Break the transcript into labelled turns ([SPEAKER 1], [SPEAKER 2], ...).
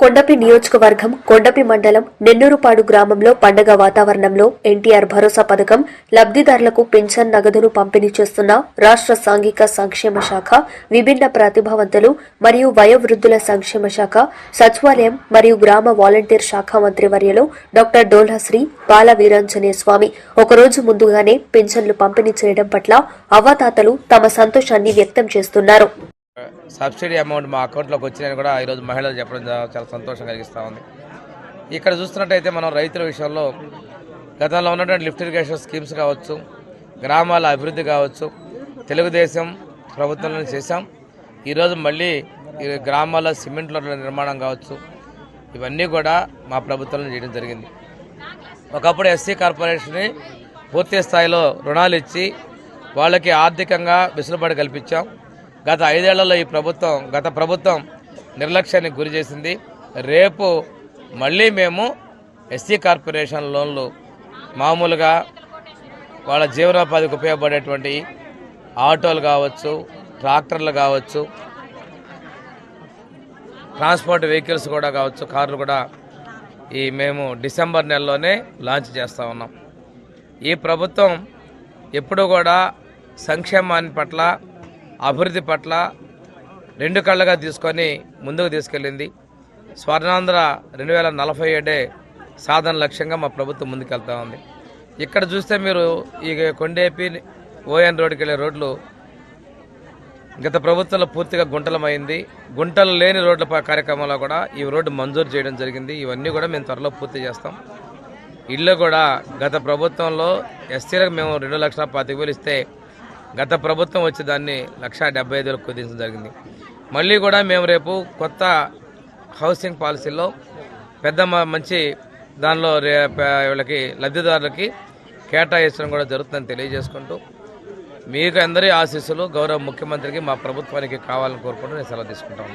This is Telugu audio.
[SPEAKER 1] కొండపి నియోజకవర్గం కొండపి మండలం నెన్నూరుపాడు గ్రామంలో పండగ వాతావరణంలో ఎన్టీఆర్ భరోసా పథకం లబ్దిదారులకు పింఛన్ నగదును పంపిణీ చేస్తున్న రాష్ట్ర సాంఘిక సంక్షేమ శాఖ విభిన్న ప్రతిభావంతులు మరియు వయోవృద్ధుల సంక్షేమ శాఖ సచివాలయం మరియు గ్రామ వాలంటీర్ శాఖ మంత్రి వర్యలో డాక్టర్ డోల్హశ్రీ బాల వీరాంజనేయ స్వామి ఒకరోజు ముందుగానే పింఛన్లు పంపిణీ చేయడం పట్ల అవ్వాతాతలు తమ సంతోషాన్ని వ్యక్తం చేస్తున్నారు.
[SPEAKER 2] సబ్సిడీ అమౌంట్ మా అకౌంట్లోకి వచ్చినాయని కూడా ఈరోజు మహిళలు చెప్పడం చాలా సంతోషం కలిగిస్తూ ఉంది. ఇక్కడ చూస్తున్నట్టయితే మనం రైతుల విషయంలో గతంలో ఉన్నటువంటి లిఫ్ట్ ఇరిగేషన్ స్కీమ్స్ కావచ్చు గ్రామాల అభివృద్ధి కావచ్చు తెలుగుదేశం ప్రభుత్వంలో చేశాం. ఈరోజు మళ్ళీ ఈ గ్రామాల సిమెంట్ రోడ్ల నిర్మాణం కావచ్చు ఇవన్నీ కూడా మా ప్రభుత్వంలో చేయడం జరిగింది. ఒకప్పుడు ఎస్సీ కార్పొరేషన్ని పూర్తి స్థాయిలో రుణాలు ఇచ్చి వాళ్ళకి ఆర్థికంగా వెసులుబాటు కల్పించాం. గత ఐదేళ్ళలో ఈ ప్రభుత్వం గత ప్రభుత్వం నిర్లక్ష్యానికి గురి చేసింది. రేపు మళ్ళీ మేము ఎస్సీ కార్పొరేషన్ లోన్లు మామూలుగా వాళ్ళ జీవనోపాధికి ఉపయోగపడేటువంటి ఆటోలు కావచ్చు ట్రాక్టర్లు కావచ్చు ట్రాన్స్పోర్ట్ వెహికల్స్ కూడా కావచ్చు కార్లు కూడా ఈ మేము డిసెంబర్ నెలలోనే లాంచ్ చేస్తూ ఉన్నాం. ఈ ప్రభుత్వం ఎప్పుడూ కూడా సంక్షేమాన్ని పట్ల అభివృద్ధి పట్ల రెండు కళ్ళగా తీసుకొని ముందుకు తీసుకెళ్ళింది. స్వర్ణాంధ్ర రెండు వేల నలభై ఏడే సాధన లక్ష్యంగా మా ప్రభుత్వం ముందుకెళ్తా ఉంది. ఇక్కడ చూస్తే మీరు ఈ కొండేపి ఓఎన్ రోడ్డుకి వెళ్ళే రోడ్లు గత ప్రభుత్వంలో పూర్తిగా గుంటలమైంది. గుంటలు లేని రోడ్ల కార్యక్రమంలో కూడా ఈ రోడ్డు మంజూరు చేయడం జరిగింది. ఇవన్నీ కూడా మేము త్వరలో పూర్తి చేస్తాం. ఇల్లు కూడా గత ప్రభుత్వంలో ఎస్టీలకు మేము రెండు లక్షల పాతిక వేలు ఇస్తే గత ప్రభుత్వం వచ్చి దాన్ని లక్ష డెబ్బై ఐదు వేలకు కుదించడం జరిగింది. మళ్ళీ కూడా మేము రేపు కొత్త హౌసింగ్ పాలసీలో పెద్ద మ- మంచి దానిలో రే వీళ్ళకి లబ్ధిదారులకి కేటాయించడం కూడా జరుగుతుందని తెలియజేసుకుంటూ మీకు అందరి ఆశీస్సులు గౌరవ ముఖ్యమంత్రికి మా ప్రభుత్వానికి కావాలని కోరుకుంటూ నేను సెలవు తీసుకుంటాను.